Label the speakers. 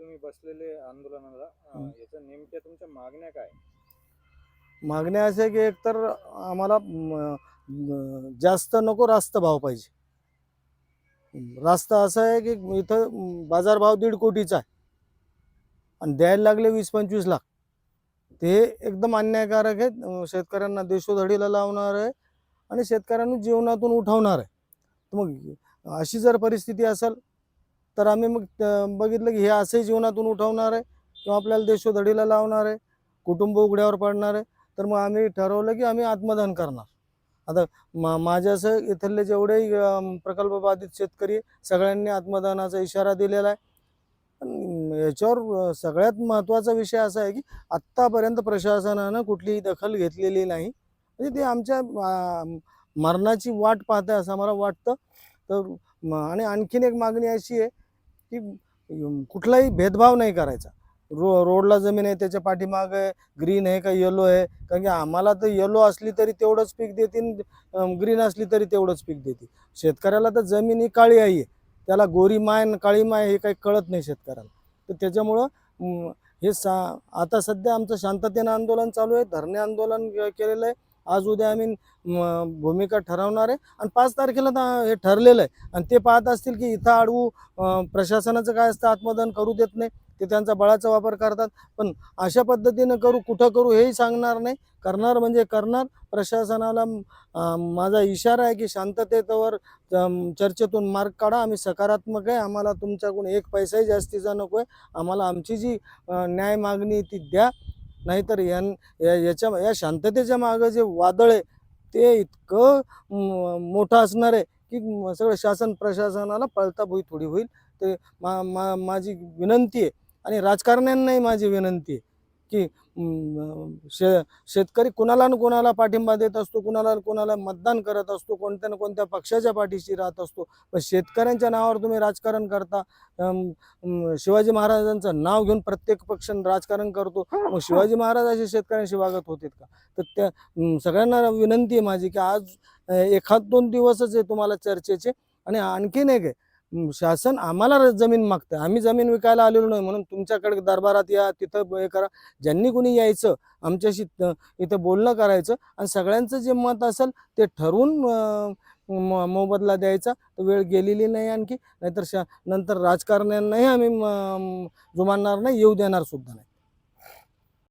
Speaker 1: बसलेले आंदोलनाला. याच्या नेमक्या तुमच्या मागण्या काय?
Speaker 2: मागण्या अशा की एकतर आम्हाला जास्त नको रास्त भाव पाहिजे. रास्त असं आहे की इथं बाजारभाव दीड कोटीचा आहे. आणि द्यायला लागले वीस पंचवीस लाख. ते एकदम अन्यायकारक आहे शेतकऱ्यांना देशोधडीला लावणार आहे आणि शेतकऱ्यांना जीवनातून उठवणार आहे. मग अशी जर परिस्थिती असेल तर आम्ही मग बघितलं की हे असंही जीवनातून उठवणार आहे किंवा आपल्याला देशोधडीला लावणार आहे कुटुंब उघड्यावर पडणार आहे. तर मग आम्ही ठरवलं की आम्ही आत्मदान करणार. आता मा माझ्यासह इथले जेवढेही प्रकल्प बाधित शेतकरी सगळ्यांनी आत्मदानाचा इशारा दिलेला आहे. पण याच्यावर सगळ्यात महत्त्वाचा विषय असा आहे की आत्तापर्यंत प्रशासनानं कुठलीही दखल घेतलेली नाही. म्हणजे ते आमच्या मरणाची वाट पाहत आहे असं मला वाटतं. तर म- आणि आणखीन एक मागणी अशी आहे की कुठलाही भेदभाव नाही करायचा. रो रोडला जमीन आहे त्याच्या पाठीमागं ग्रीन आहे का येलो आहे? कारण की आम्हाला तर येलो असली तरी तेवढंच पीक देतील ग्रीन असली तरी तेवढंच पीक देतील. शेतकऱ्याला तर जमीन ही काळी आई आहे. त्याला गोरी माय आणि काळी माय हे काही कळत नाही शेतकऱ्याला. तर त्याच्यामुळं हे सा आता सध्या आमचं शांततेनं आंदोलन चालू आहे धरणे आंदोलन केलेलं आहे. आज उद्या आम्ही भूमिका ठरवणार आहे. आणि पाच तारखेला तर हे ठरलेलं आहे. आणि ते पाहत असतील की इथं अडवू प्रशासनाचं काय असतं आत्मदान करू देत नाही. ते त्यांचा बळाचा वापर करतात. पण अशा पद्धतीनं करू कुठं करू हेही सांगणार नाही. करणार म्हणजे करणार. प्रशासनाला माझा इशारा आहे की शांततेवर चर्चेतून मार्ग काढा. आम्ही सकारात्मक आहे. आम्हाला तुमच्याकडून एक पैसाही जास्तीचा नको आहे आम्हाला आमची जी न्याय मागणी आहे ती द्या. नाहीतर यां या- याच्या या शांततेच्या मागं जे वादळ आहे ते इतकं मोठं असणार आहे की सगळं शासन प्रशासनाला पळता भुई थोडी होईल. ते मा मा माझी विनंती आहे आणि राजकारण्यांनाही माझी विनंती आहे. की शे शेतकरी कुणाला ना कुणाला पाठिंबा देत असतो कुणाला ना कुणाला मतदान करत असतो कोणत्या ना कोणत्या पक्षाच्या पाठीशी राहत असतो. पण शेतकऱ्यांच्या नावावर तुम्ही राजकारण करता शिवाजी महाराजांचं नाव घेऊन प्रत्येक पक्ष राजकारण करतो मग शिवाजी महाराज असे शेतकऱ्यांशी वागत होते का? तर त्या सगळ्यांना विनंती आहे माझी की आज एखाद दोन दिवसच आहे तुम्हाला चर्चेचे आणि आणखीन एक आहे शासन आम्हाला जमीन मागतं आम्ही जमीन विकायला आलेलो नाही म्हणून तुमच्याकडे दरबारात या तिथं हे करा. ज्यांनी कुणी यायचं आमच्याशी इथं बोलणं करायचं आणि सगळ्यांचं जे मत असेल ते ठरवून म- मोबदला द्यायचा. तर वेळ गेलेली नाही आणखी. नाहीतर शा नंतर राजकारण्यांनाही आम्ही जुमानणार नाही येऊ देणार सुद्धा नाही.